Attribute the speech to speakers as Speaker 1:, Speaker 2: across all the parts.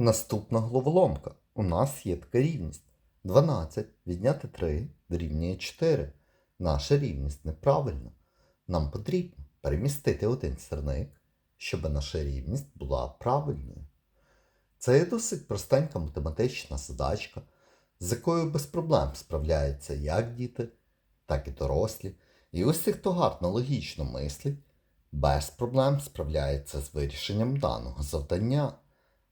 Speaker 1: Наступна головоломка. У нас є така рівність. 12 відняти 3 дорівнює 4. Наша рівність неправильна. Нам потрібно перемістити один сірник, щоб наша рівність була правильною. Це є досить простенька математична задачка, з якою без проблем справляються як діти, так і дорослі. І усі, хто гарно логічно мислить, без проблем справляється з вирішенням даного завдання.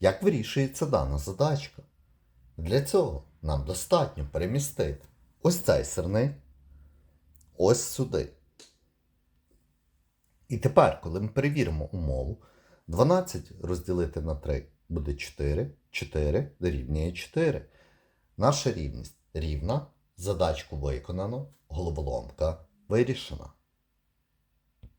Speaker 1: Як вирішується дана задачка? Для цього нам достатньо перемістити ось цей сирник ось сюди. І тепер, коли ми перевіримо умову, 12 розділити на 3 буде 4, 4 дорівнює 4. Наша рівність рівна, задачку виконано, головоломка вирішена.